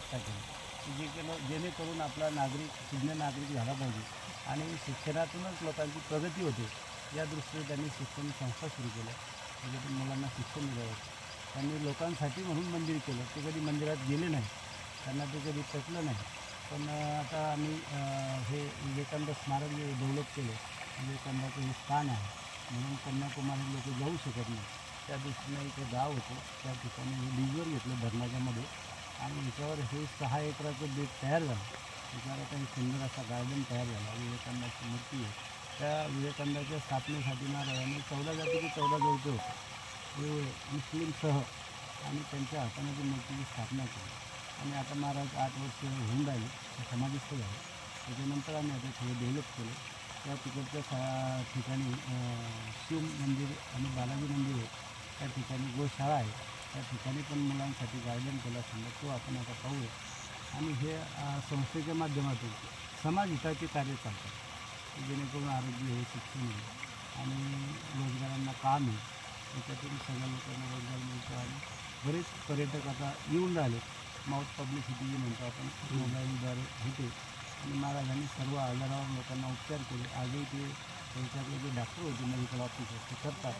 व्यवस्था केली जे केलं जेणेकरून आपला नागरिक सुज्ञ नागरिक झाला पाहिजे. आणि शिक्षणातूनच लोकांची प्रगती होते. या दृष्टीने त्यांनी शिक्षण संस्था सुरू केल्या म्हणजे त्याच्यातून मुलांना शिक्षण मिळावं त्यांनी लोकांसाठी म्हणून मंदिर केलं. ते कधी मंदिरात गेले नाही. त्यांना ते कधी पटलं नाही. पण आता आम्ही हे विवेकानंद स्मारक जे डेव्हलप केलं विवेकानंदाचं हे स्थान आहे. म्हणून कन्याकुमारी लोक जाऊ शकत नाही. त्या दृष्टीने इथे गाव होतं. त्या ठिकाणी हे घेतलं धरणाच्यामध्ये त्याच्यावर ह्याच्यावर हे सहा एकराचं बेट तयार झालं. त्याच्यावर आता एक सुंदर असा गार्डन तयार झाला. विवेकानंदाची मूर्ती आहे. त्या विवेकानंदाच्या स्थापनेसाठी महाराजांनी चौदा जातीचे चौदा जोडते होते. हे मुस्लिमसह आणि त्यांच्या हाताने मूर्तीची स्थापना केली. आणि आता महाराज आठ वर्ष होऊन राहिले. ते समाधिस्थ झाले. त्याच्यानंतर आम्ही आता थोडं डेव्हलप केलं. त्या तिकडच्या सा ठिकाणी शिव मंदिर आणि बालाजी मंदिर आहे. त्या ठिकाणी गोशाळा आहे. त्या ठिकाणी पण मुलांसाठी गार्डन केला समजा तो आपण आता पाहूया आणि हे संस्थेच्या माध्यमातून समाजहिताचे कार्य चालतात. जेणेकरून आरोग्य हे शिक्षण आहे आणि रोजगारांना काम आहे. त्याच्यातून सगळ्या लोकांना रोजगार मिळतो आणि बरेच पर्यटक आता येऊन राहिले. माउथ पब्लिसिटी जे म्हणतो आपण मोबाईलद्वारे होते. आणि महाराजांनी सर्व आजारावर लोकांना उपचार केले. आजही ते त्यांच्याकडे जे डॉक्टर होते मेडिकल ऑफिसर ते करतात.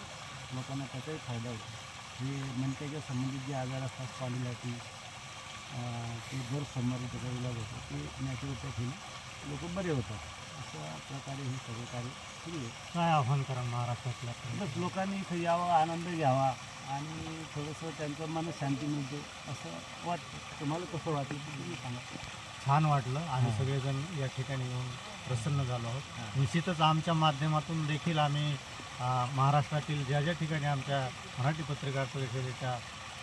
लोकांना त्याचाही फायदा होतो. हे मनक्याच्या संबंधित जे आजार असतात स्पॉलिलायटिस ते जर सोमवारी त्याचा इलाज होतो ते नॅचरोपॅथीने लोक बरे होतात. अशा प्रकारे हे सगळे कार्य सुरू आहे. काय आव्हान करा महाराष्ट्रातल्या बस लोकांनी इथं यावं आनंद घ्यावा आणि थोडंसं त्यांचं मन शांती मिळते असं वाटतं. तुम्हाला कसं वाटलं ते तुम्ही सांगा. छान वाटलं. आम्ही. सगळेजण या ठिकाणी येऊन प्रसन्न झालो आहोत. निश्चितच आमच्या माध्यमातून देखील आम्ही महाराष्ट्रातील ज्या ज्या ठिकाणी आमच्या मराठी पत्रकार परिषदेच्या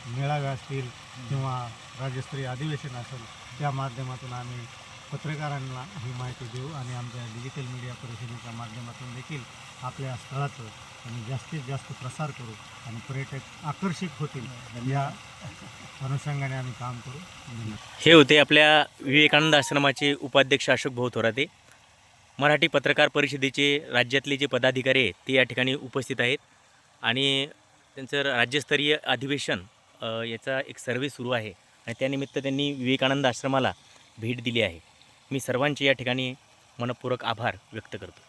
मेळाव्या असतील किंवा राज्यस्तरीय अधिवेशन असेल त्या माध्यमातून आम्ही पत्रकारांना ही माहिती देऊ आणि आमच्या डिजिटल मीडिया परिषदेच्या माध्यमातून देखील आपल्या स्थळाचं आम्ही जास्तीत जास्त प्रसार करू आणि पर्यटक आकर्षित होतील या अनुषंगाने आम्ही काम करू. हे होते आपल्या विवेकानंद आश्रमाचे उपाध्यक्ष अशोक भाऊ थोराते. मराठी पत्रकार परिषदेचे राज्यातले जे पदाधिकारी आहेत ते या ठिकाणी उपस्थित आहेत. आणि त्यांचं राज्यस्तरीय अधिवेशन याचा एक सर्वे सुरू आहे. आणि त्यानिमित्त त्यांनी विवेकानंद आश्रमाला भेट दिली आहे. मी सर्वांचे या ठिकाणी मनपूर्वक आभार व्यक्त करतो.